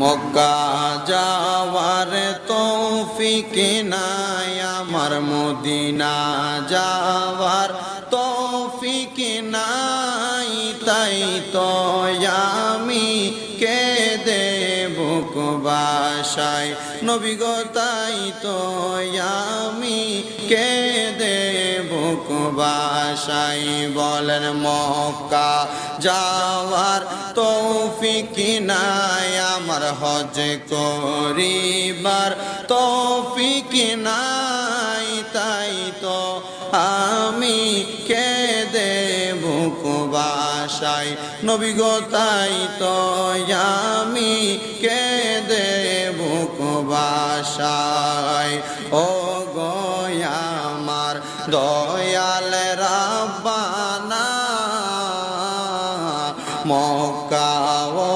মক্কা যাওয়ার তৌফিক নাই, আমার মদিনা যাওয়ার তৌফিক নাই। তাই তো আমি কে বুক বাসায় তাই তো আমি কে বাসায় বলেন মক্কা যাওয়ার তৌফিক নাই, আমার হজ করিবার তৌফিক নাই, তাই তো আমি কে বুক বাসায় নবী গো, তাই তো আমি কে বুক দয়াল রাব্বানা মক্কা ও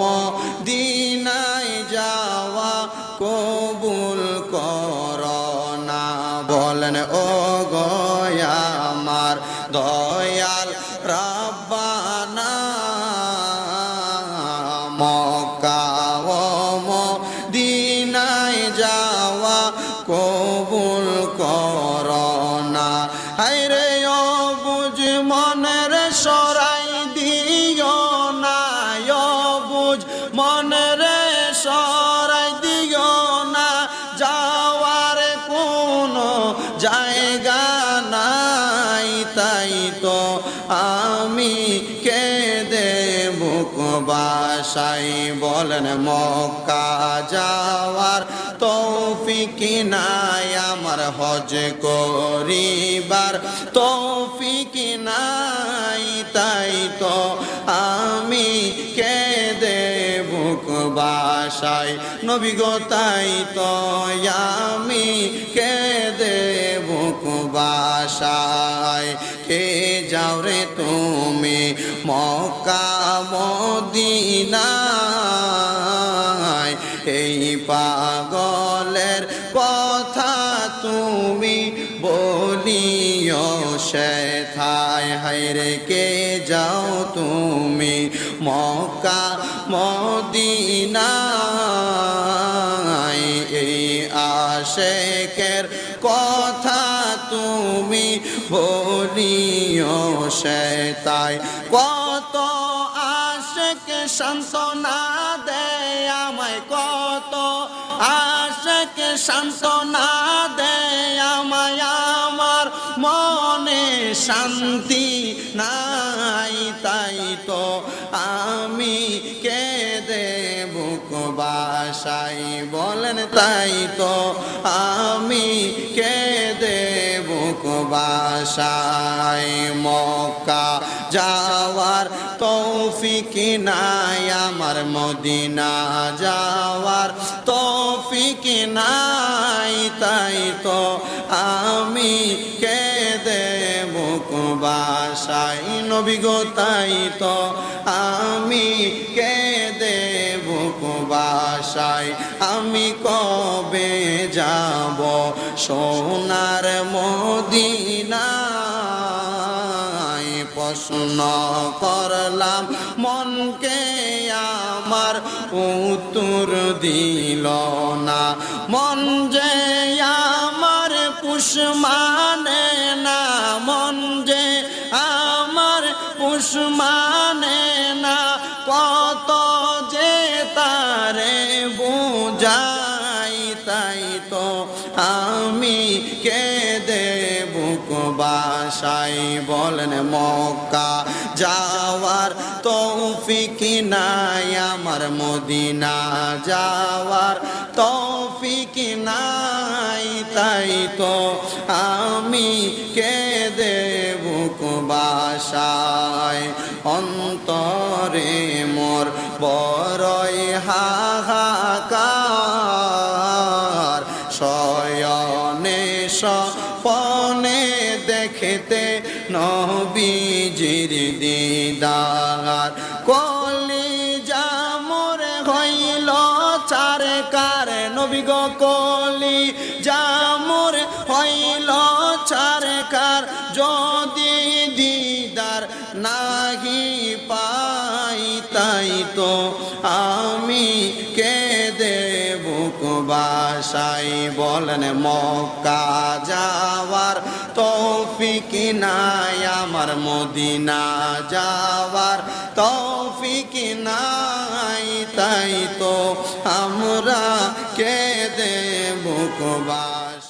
মদিনায় যাওয়া কবুল করনা বলেন ও গয়ামার দয়াল করনা বাসাই বলেন মক্কা যাওয়ার তৌফিক নাই, আমার হজ করিবার তৌফিক নাই। তাই তো আমি কে বাসাই নবী গো, তাই তো আমি কে বুক বাসায়। কে যাও রে তুমি মক্কা মদিনায়? এই পাগলের কথা তুমি বলিও শেথায় হায়রে কে যাও তুমি মক্কা মদিনায় এই আশেকের কথা তুমি বলিও শেতায় কত আশেক সান্ত্বনা দেয় আমায়, কত আশেক সান্ত্বনা দেয় আমায়। আমার মনে শান্তি নাই, তাই তো বাসাই বলেন, তাই তো আমি কে বুক বাসাই মক্কা যাওয়ার তৌফিক নাই, আমার মদিনা যাওয়ার তৌফিক নাই। তাই তো আমি কে বুক বাসাই নবী গো, তাই তো আমি কে বাসাই আমি কবে যাব? সোনার মদিনায় প্রশ্ন করলাম, মনকে আমার উত্তর দিল না। মন যে আমার পুষ মানে না, মন যে আমার পুষ তাই তো আমি কে বুক বাসাই। বলেন, মক্কা যাওয়ার তৌফিক নাই আমার মদিনা। যাওয়ার তৌফিক নাই, তাই তো আমি কে বুক বাসায় অন্তরে মোর বড়ই হাহাকার। সপনে দেখতে নবীজির দিদার। কলি জামর হইল চারে কার নবী গো কলি জামর হইল চারে কার যদি দিদার নাহি পাই, তাই তো আমি কে বাসাই বলেন মক্কা যাওয়ার তৌফিক নাই, আমার মদিনা যাওয়ার তৌফিক নাই। তাই তো আমরা কে দেব বাসা